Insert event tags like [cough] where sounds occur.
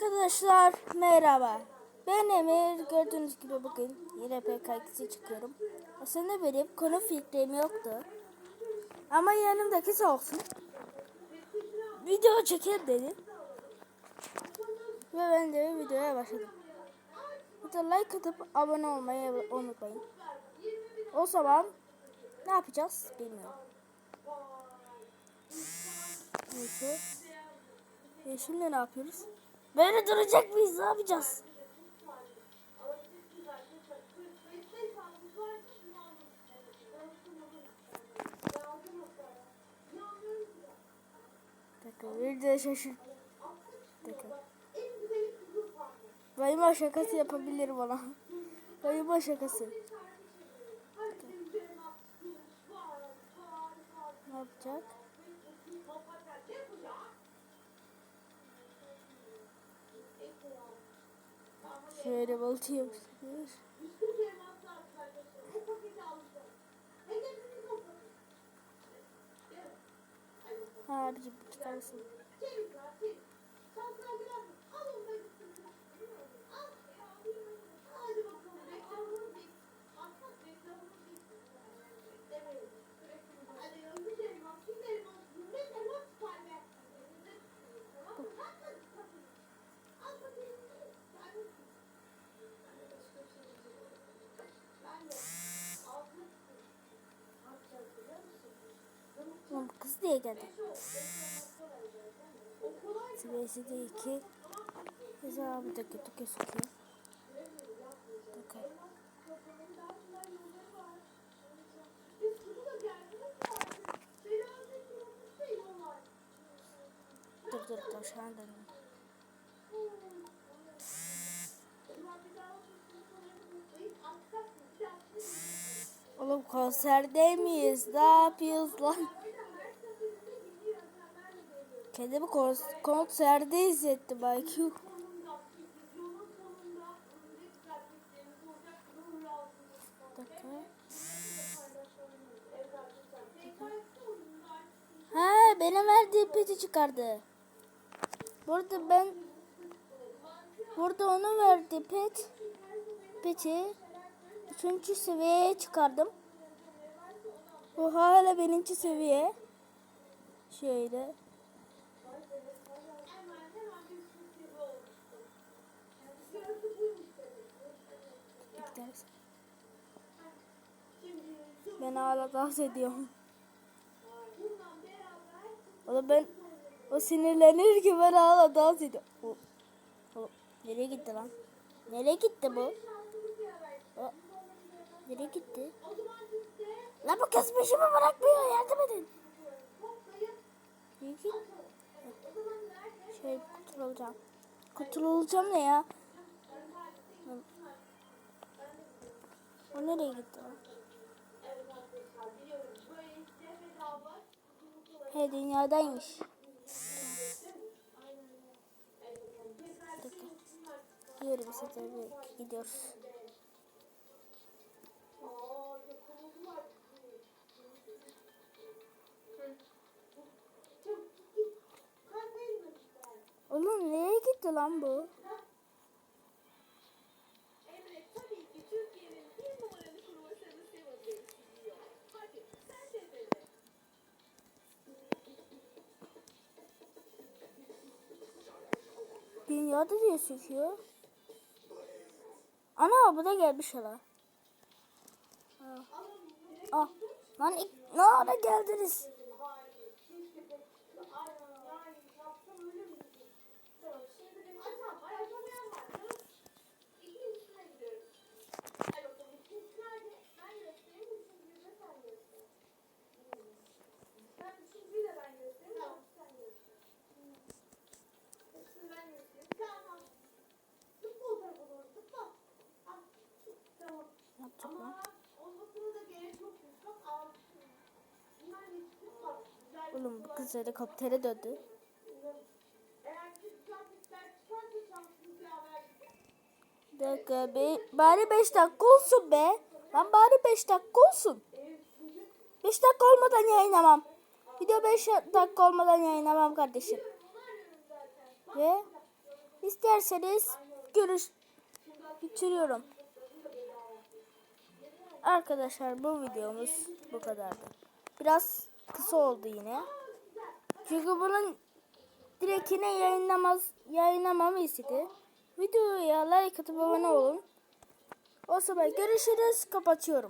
Arkadaşlar merhaba. Ben Emir. Gördüğünüz gibi bugün yine PKX'e çıkıyorum. Aslında benim konu fikrim yoktu. Ama yanımdaki sağ olsun. Video çeker dedi. Ve ben de videoya başladım. Bir like atıp abone olmayı unutmayın. O zaman ne yapacağız bilmiyorum. Neyse. E şimdi ne yapıyoruz? Böyle duracak mıyız? Ne yapacağız? Dakika bir de şaşır. Dakika. Bayıma şakası yapabilir bana. [laughs] Bayıma şakası. Ne yapacak? Şöyle baltı yapıştırır. Ha abicim çıkarsın. Kız niye geldi? Seviyesi de iki. Mesela bir dakika kötü gözüküyor. Dakika. Dur dur dur şu an dönüyorum. Oğlum konserde miyiz? Ne yapıyoruz lan? Kendimi kons- konserde hissettim dakika. Ha benim verdiğim peti çıkardı. Burada ben burada onu verdi pet peti üçüncü seviyeye çıkardım. Bu hala birinci seviye. Şöyle. Gideriz. Ben hala dans ediyorum. Oğlum ben o sinirlenir ki ben hala dans ediyorum. O, o, nereye gitti lan? Nereye gitti bu? O, nereye gitti? Lan bu kız peşimi bırakmıyor yardım edin. Nereye gitti? Şey kurtulacağım. Kurtulacağım ne ya? O nereye gitti lan? He dünyadaymış. Yürü bir sefer gidiyoruz. Oğlum nereye gitti lan bu? Dünyada diye söküyor. Ana bu da gelmiş hala. Ah. Lan ilk, ne ara geldiniz? Kız helikoptere döndü. Bir dakika be, bari 5 dakika olsun be. Lan bari 5 dakika olsun. 5 dakika olmadan yayınlamam. Video 5 dakika olmadan yayınlamam kardeşim. Ve İsterseniz görüş bitiriyorum. Arkadaşlar bu videomuz bu kadardı. Biraz kısa oldu yine. Çünkü bunun direkt yine yayınlamaz, yayınlamamı istedi. Videoya like atıp abone olun. O zaman görüşürüz. Kapatıyorum.